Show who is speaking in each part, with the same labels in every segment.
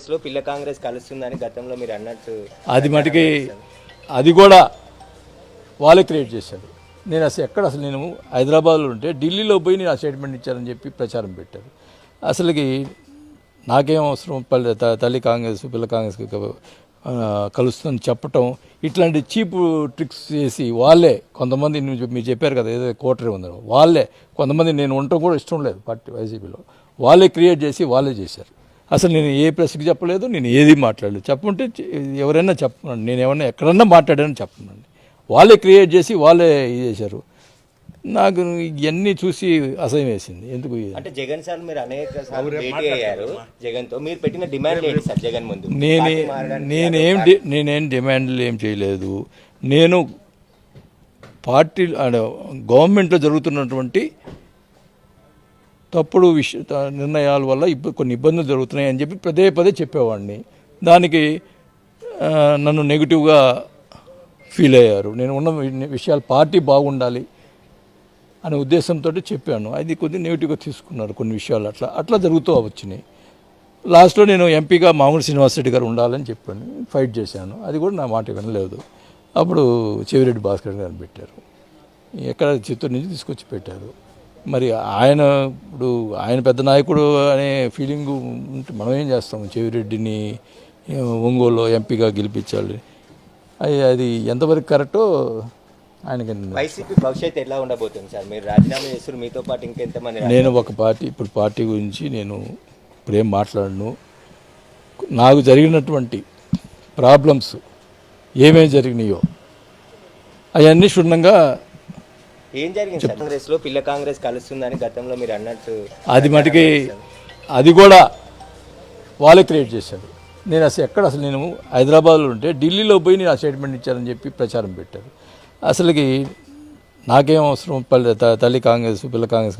Speaker 1: కాంగ్రెస్లో పిల్ల కాంగ్రెస్ కలుస్తుందని గతంలో మీరు అన్నట్టు
Speaker 2: అది మటుకి అది కూడా వాళ్ళే క్రియేట్ చేశారు. నేను అసలు ఎక్కడ అసలు నేను హైదరాబాద్లో ఉంటే ఢిల్లీలో పోయి నేను ఆ స్టేట్మెంట్ ఇచ్చారని చెప్పి ప్రచారం పెట్టారు. అసలుకి నాకేం అవసరం? పల్లె తల్లి కాంగ్రెస్ పిల్ల కాంగ్రెస్ కలుస్తుందని చెప్పటం ఇట్లాంటి చీప్ ట్రిక్స్ చేసి వాళ్ళే కొంతమంది మీరు చెప్పారు కదా ఏదో కోటరీ ఉందని. వాళ్ళే కొంతమంది నేను ఉండటం కూడా ఇష్టం లేదు పార్టీ వైసీపీలో. వాళ్ళే క్రియేట్ చేసి వాళ్ళే చేశారు. అసలు నేను ఏ ప్రెస్కి చెప్పలేదు నేను ఏది మాట్లాడలేదు. చెప్పుంటే చె- ఎవరైనా చెప్పండి నేను ఏమన్నా ఎక్కడన్నా మాట్లాడానని చెప్పండి వాళ్ళే క్రియేట్ చేసి వాళ్ళే ఇది చేశారు. నాకు ఇవన్నీ చూసి అసహ్యం వేసింది. ఎందుకు?
Speaker 1: అంటే జగన్ సార్ మీరు అనేక అయ్యారు. జగన్తో మీరు పెట్టిన డిమాండ్ ఏంటి సార్ జగన్ ముందు?
Speaker 2: నేనే నేనేం నేనేం డిమాండ్లు ఏం చేయలేదు. నేను పార్టీ గవర్నమెంట్లో జరుగుతున్నటువంటి తప్పుడు విష త- నిర్ణయాల వల్ల ఇబ్బ కొన్ని ఇబ్బందులు జరుగుతున్నాయి అని చెప్పి పదే పదే చెప్పేవాడిని. దానికి నన్ను నెగిటివ్గా ఫీల్ అయ్యారు. నేను ఉన్న విషయాలు పార్టీ బాగుండాలి అనే ఉద్దేశంతో చెప్పాను. అది కొద్దిగా నెగిటివ్గా తీసుకున్నారు కొన్ని విషయాలు అట్లా. అట్లా జరుగుతూ వచ్చినాయి. లాస్ట్లో నేను ఎంపీగా మామూలు శ్రీనివాసరెడ్డి గారు ఉండాలని చెప్పాను. ఫైట్ చేశాను. అది కూడా నా మాట వినలేదు. అప్పుడు చెవిరెడ్డి భాస్కర్ గారిని పెట్టారు. ఎక్కడ చిత్తూరు నుంచి తీసుకొచ్చి పెట్టారు. మరి ఆయన ఇప్పుడు ఆయన పెద్ద నాయకుడు అనే ఫీలింగ్ ఉంటే మనం ఏం చేస్తాం? చెవిరెడ్డిని ఏ, ఒంగోలులో ఎంపీగా గెలిపించాలి. అది అది ఎంతవరకు కరెక్టో ఆయనకి
Speaker 1: వైసీపీ భవిష్యత్తు ఎట్లా ఉండబోతుంది సార్? మీరు రాజీనామా చేస్తారు మీతో పాటు ఇంకెంతమంది
Speaker 2: నేను ఒక పార్టీ ఇప్పుడు పార్టీ గురించి నేను ఇప్పుడేం మాట్లాడను. నాకు జరిగినటువంటి ప్రాబ్లమ్స్ ఏమేమి జరిగినాయో అవన్నీ క్షుణ్ణంగా
Speaker 1: ఏం జరిగింది? కాంగ్రెస్లో పిల్ల కాంగ్రెస్ కలుస్తుందని గతంలో మీరు అన్నట్టు
Speaker 2: అది మటుకి అది కూడా వాళ్ళే క్రియేట్ చేశారు. నేను అసలు ఎక్కడ అసలు నేను హైదరాబాద్లో ఉంటే ఢిల్లీలో పోయి నేను ఆ స్టేట్మెంట్ ఇచ్చారని చెప్పి ప్రచారం పెట్టారు. అసలుకి నాకేం అవసరం? పల్లె తల్లి కాంగ్రెస్ పిల్ల కాంగ్రెస్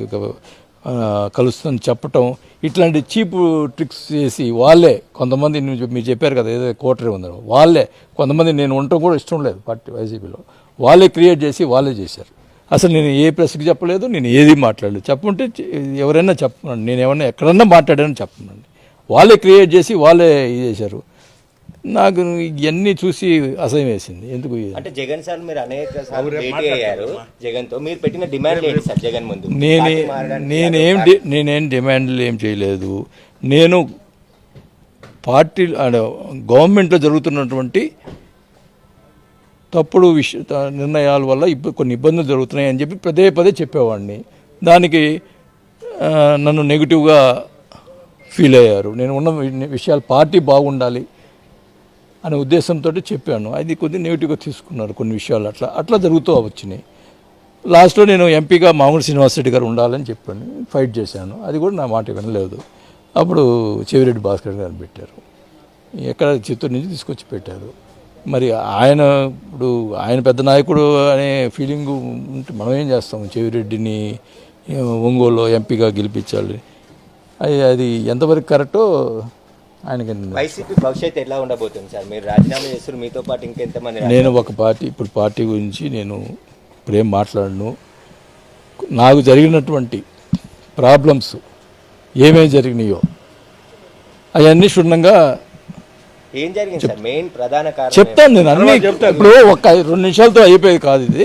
Speaker 2: కలుస్తుందని చెప్పటం ఇట్లాంటి చీప్ ట్రిక్స్ చేసి వాళ్ళే కొంతమంది మీరు చెప్పారు కదా ఏదో కోటరీ ఉందని. వాళ్ళే కొంతమంది నేను ఉండటం కూడా ఇష్టం లేదు పార్టీ వైసీపీలో. వాళ్ళే క్రియేట్ చేసి వాళ్ళే చేశారు. అసలు నేను ఏ ప్రెస్కి చెప్పలేదు నేను ఏది మాట్లాడలేదు. చెప్పుంటే చె- ఎవరైనా చెప్పండి నేను ఏమన్నా ఎక్కడన్నా మాట్లాడానని చెప్పండి వాళ్ళే క్రియేట్ చేసి వాళ్ళే ఇది చేశారు. నాకు ఇవన్నీ చూసి అసహ్యం వేసింది. ఎందుకు?
Speaker 1: అంటే జగన్ సార్ మీరు అనేక అయ్యారు. జగన్తో మీరు పెట్టిన డిమాండ్ ఏంటి సార్ జగన్ ముందు?
Speaker 2: నేనే నేనేం నేనేం డిమాండ్లు ఏం చేయలేదు. నేను పార్టీ గవర్నమెంట్లో జరుగుతున్నటువంటి తప్పుడు విష నిర్ణయాల వల్ల ఇబ్బ కొన్ని ఇబ్బందులు జరుగుతున్నాయి అని చెప్పి పదే పదే చెప్పేవాడిని. దానికి నన్ను నెగిటివ్గా ఫీల్ అయ్యారు. నేను ఉన్న వి- విషయాలు పార్టీ బాగుండాలి అనే ఉద్దేశంతో చెప్పాను. అది కొద్దిగా నెగిటివ్గా తీసుకున్నారు కొన్ని విషయాలు అట్లా. అట్లా జరుగుతూ వచ్చినాయి. లాస్ట్లో నేను ఎంపీగా మామూలు శ్రీనివాసరెడ్డి గారు ఉండాలని చెప్పాను. ఫైట్ చేశాను. అది కూడా నా మాట వినలేదు. అప్పుడు చెవిరెడ్డి భాస్కర్ గారిని పెట్టారు. ఎక్కడ చిత్తూరు నుంచి తీసుకొచ్చి పెట్టారు. మరి ఆయన ఇప్పుడు ఆయన పెద్ద నాయకుడు అనే ఫీలింగ్ ఉంటే మనం ఏం చేస్తాం? చెవిరెడ్డిని ఏ, ఒంగోలులో ఎంపీగా గెలిపించాలి. అది అది ఎంతవరకు కరెక్టో ఆయనకి
Speaker 1: వైసీపీ భవిష్యత్తు ఎట్లా ఉండబోతుంది సార్? మీరు రాజీనామా చేస్తారు మీతో పాటు ఇంకెంతమంది
Speaker 2: నేను ఒక పార్టీ ఇప్పుడు పార్టీ గురించి నేను ఇప్పుడేం మాట్లాడను. నాకు జరిగినటువంటి ప్రాబ్లమ్స్ ఏమేమి జరిగినాయో అవన్నీ క్షుణ్ణంగా
Speaker 1: ఏం జరిగింది సార్? మెయిన్ ప్రధాన కారణం
Speaker 2: చెప్తాను నేను అన్ని ఇప్పుడు ఒక రెండు నిమిషాలతో అయిపోయేది కాదు ఇది.